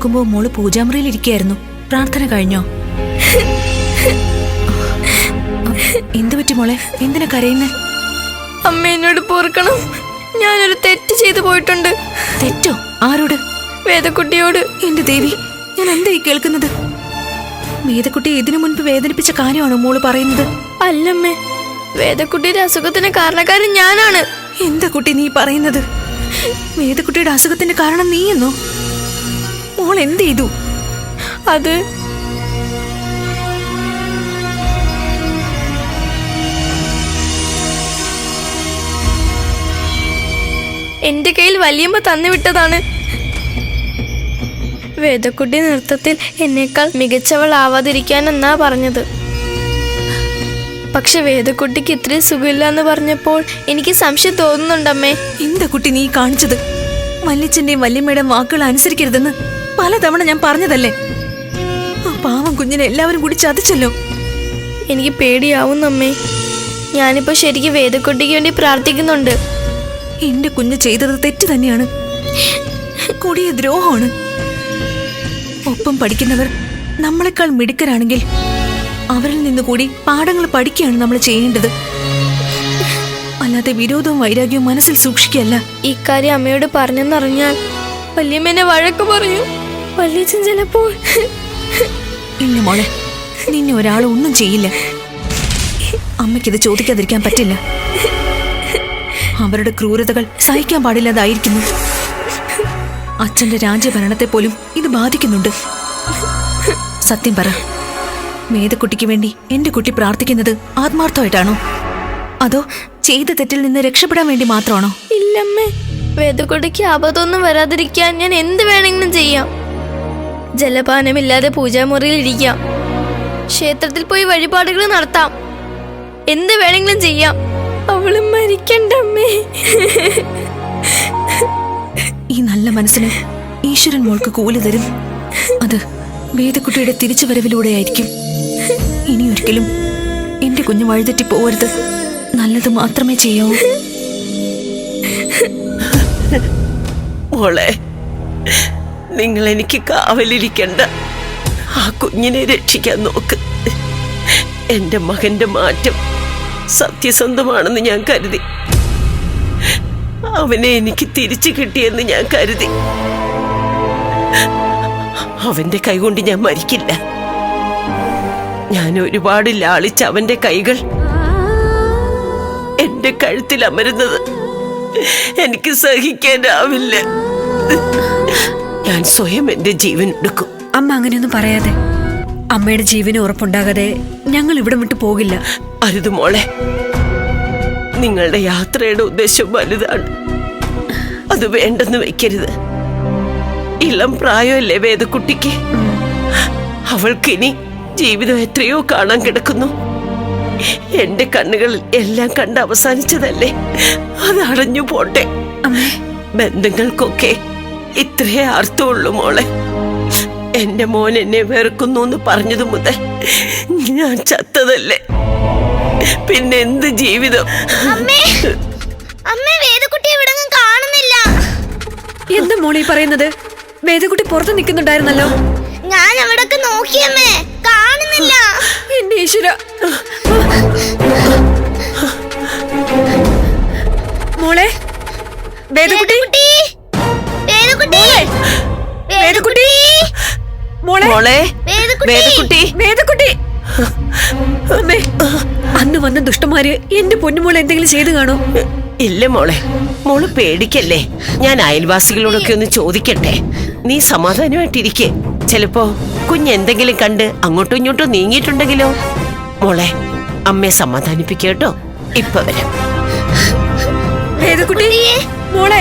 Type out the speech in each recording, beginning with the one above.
നോക്കുമ്പോ മോൾ പൂജാമുറിയിൽ ഇരിക്കുകയായിരുന്നു. പ്രാർത്ഥന കഴിഞ്ഞോ? എന്തു പറ്റി മോളെ? എന്തിനാ കരയുന്നേ? അമ്മ എന്നോട് പോർക്കണം ഞാനൊരു തെറ്റ് ചെയ്തു പോയിട്ടുണ്ട്. തെറ്റോ? ആരോട്? വേദക്കുട്ടിയോട്. എന്റെ ദേവി ഞാൻ എന്തായി ഈ കേൾക്കുന്നത്? വേദക്കുട്ടി ഇതിനു മുൻപ് വേദനിപ്പിച്ച കാര്യമാണോ മോൾ പറയുന്നത്? അല്ലമ്മേ വേദക്കുട്ടിയുടെ അസുഖത്തിന് കാരണക്കാരൻ ഞാനാണ്. എന്താ കുട്ടി നീ പറയുന്നത്? വേദക്കുട്ടിയുടെ അസുഖത്തിന്റെ കാരണം നീയെന്നോ? മോൾ എന്ത് ചെയ്തു? അത് എന്റെ കയ്യിൽ വലിയമ്മ തന്നുവിട്ടതാണ് വേദക്കുട്ടി നൃത്തത്തിൽ എന്നേക്കാൾ മികച്ചവളാവാതിരിക്കാനെന്നാ പറഞ്ഞത്. പക്ഷെ വേദക്കുട്ടിക്ക് ഇത്രയും സുഖമില്ല എന്ന് പറഞ്ഞപ്പോൾ എനിക്ക് സംശയം തോന്നുന്നുണ്ടമ്മേ. എന്താ കുട്ടി നീ കാണിച്ചത്? വല്യച്ഛന്റെയും വല്യമ്മയുടെയും വാക്കുകൾ അനുസരിക്കരുതെന്ന്. പലതവണ ഞാൻ പറഞ്ഞതല്ലേ? ആ പാവം കുഞ്ഞിനെ എല്ലാവരും കൂടി ചതിച്ചല്ലോ. എനിക്ക് പേടിയാവുന്നമ്മേ ഞാനിപ്പോ ശരിക്കും വേദക്കുട്ടിക്ക് വേണ്ടി പ്രാർത്ഥിക്കുന്നുണ്ട്. എന്റെ കുഞ്ഞ് ചെയ്തത് തെറ്റ് തന്നെയാണ്. കൊടിയ ദ്രോഹമാണ്. ഒപ്പം പഠിക്കുന്നവർ നമ്മളെക്കാൾ മിടുക്കരാണെങ്കിൽ അവരിൽ നിന്ന് കൂടി പാഠങ്ങൾ പഠിക്കുകയാണ് നമ്മൾ ചെയ്യേണ്ടത്. അല്ലാതെ വിരോധവും വൈരാഗ്യവും മനസ്സിൽ സൂക്ഷിക്കല്ല ഇക്കാര്യം അമ്മയോട് പറഞ്ഞെന്നറിഞ്ഞാൽ വല്യമ്മേനെ വഴക്ക് പറയും. വല്യച്ഛൻ ചിലപ്പോൾ ഇല്ല മോളെ നിന്നെ ഒരാൾ ഒന്നും ചെയ്യില്ല. അമ്മയ്ക്കിത് ചോദിക്കാതിരിക്കാൻ പറ്റില്ല. അവരുടെ ക്രൂരതകൾ സഹിക്കാൻ പാടില്ലാതായിരിക്കുന്നു. അച്ഛന്റെ രാജ്യഭരണത്തെ പോലും ഇത് ബാധിക്കുന്നുണ്ട്. സത്യം പറ മേധക്കുട്ടിക്ക് വേണ്ടി എന്റെ കുട്ടി പ്രാർത്ഥിക്കുന്നത് ആത്മാർത്ഥമായിട്ടാണോ? അതോ ചെയ്ത തെറ്റിൽ നിന്ന് രക്ഷപ്പെടാൻ വേണ്ടി മാത്രമാണോ? ഇല്ലമ്മേ വേദക്കുട്ടിക്ക് അബദ്ധമൊന്നും വരാതിരിക്കാൻ ഞാൻ എന്ത് വേണമെങ്കിലും ചെയ്യാം. ജലപാനമില്ലാതെ പൂജാമുറിയിൽ ഇരിക്കാം. ക്ഷേത്രത്തിൽ പോയി വഴിപാടുകൾ നടത്താം. എന്ത് വേണമെങ്കിലും ചെയ്യാം. അവൾ മരിക്കണ്ടമ്മേ ഈ നല്ല മനസ്സിന് ഈശ്വരൻ മോൾക്ക് കൂലി തരും. അത് വേദക്കുട്ടിയുടെ തിരിച്ചു വരവിലൂടെയായിരിക്കും ഇനി ഒരിക്കലും എന്റെ കുഞ്ഞു വഴിതെറ്റി പോകരുത്. നല്ലത് മാത്രമേ ചെയ്യാവൂ മോളെ നിങ്ങൾ എനിക്ക് കാവലിരിക്കണ്ട. ആ കുഞ്ഞിനെ രക്ഷിക്കാൻ നോക്ക്. എന്റെ മകന്റെ മാറ്റം സത്യസന്ധമാണെന്ന് ഞാൻ കരുതി. അവനെ എനിക്ക് തിരിച്ചു കിട്ടിയെന്ന് ഞാൻ കരുതി. അവന്റെ കൈകൊണ്ട് ഞാൻ മരിക്കില്ല. ഞാൻ ഒരുപാട് ലാളിച്ച അവന്റെ കൈകൾ എന്റെ കഴുത്തിൽ അമരുന്നത് എനിക്ക് സഹിക്കാനാവില്ല. ഞാൻ സ്വയം എന്റെ ജീവൻ എടുക്കും. അമ്മ അങ്ങനെയൊന്നും പറയാതെ. അമ്മയുടെ ജീവന് ഉറപ്പുണ്ടാകാതെ ഞങ്ങൾ ഇവിടെ വിട്ട് പോകില്ല. അരുത് മോളെ. നിങ്ങളുടെ യാത്രയുടെ ഉദ്ദേശം വലുതാണ്. അത് വേണ്ടെന്ന് വെക്കരുത്. ഇളം പ്രായമല്ലേ വേദക്കുട്ടിക്ക്? അവൾക്കിനി ജീവിതം എത്രയോ കാണാൻ കിടക്കുന്നു. എന്റെ കണ്ണുകളിൽ എല്ലാം കണ്ട് അവസാനിച്ചതല്ലേ? അതടഞ്ഞു പോട്ടെ. ബന്ധങ്ങൾക്കൊക്കെ ഇത്രേ അർത്ഥമുള്ളൂ മോളെ. എന്റെ മോൻ എന്നെ വെറുക്കുന്നു എന്ന് പറഞ്ഞതു മുതൽ ഞാൻ ചത്തതല്ലേ? പിന്നെ എന്ത് ജീവിതം? കാണുന്നില്ല. എന്ത് മോളി പറയുന്നത്? വേദകുട്ടി പുറത്ത് നിൽക്കുന്നുണ്ടായിരുന്നല്ലോ. ഞാൻ അവിടൊക്കെ നോക്കിയമ്മേ കാണുന്നില്ല. എന്റെ ഈശ്വര. മോളെ വേദക്കുട്ടി? മോളെ? മോളെ? വേദക്കുട്ടി. വേദക്കുട്ടി. അമ്മേ അന്ന് വന്ന ദുഷ്ടന്മാര് എന്റെ പൊന്നുമോളെ എന്തെങ്കിലും ചെയ്തു കാണോ? ഇല്ല മോളെ. മോൾ പേടിക്കല്ലേ. ഞാൻ അയൽവാസികളോടൊക്കെ ഒന്ന് ചോദിക്കട്ടെ. നീ സമാധാനമായിട്ടിരിക്കെ. ചിലപ്പോ കുഞ്ഞെന്തെങ്കിലും കണ്ട് അങ്ങോട്ടും ഇങ്ങോട്ടും നീങ്ങിയിട്ടുണ്ടെങ്കിലോ? മോളെ അമ്മയെ സമാധാനിപ്പിക്കട്ടോ ഇപ്പൊ വരാം. മോളെ.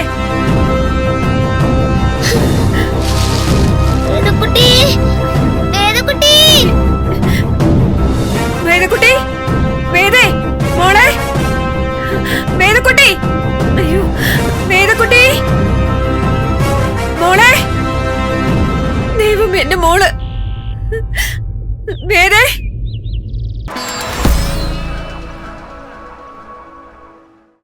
വേദക്കുട്ടി. അയ്യോ വേദക്കുട്ടി. മോളെ. ദൈവം എന്റെ മോൾ. വേദേ.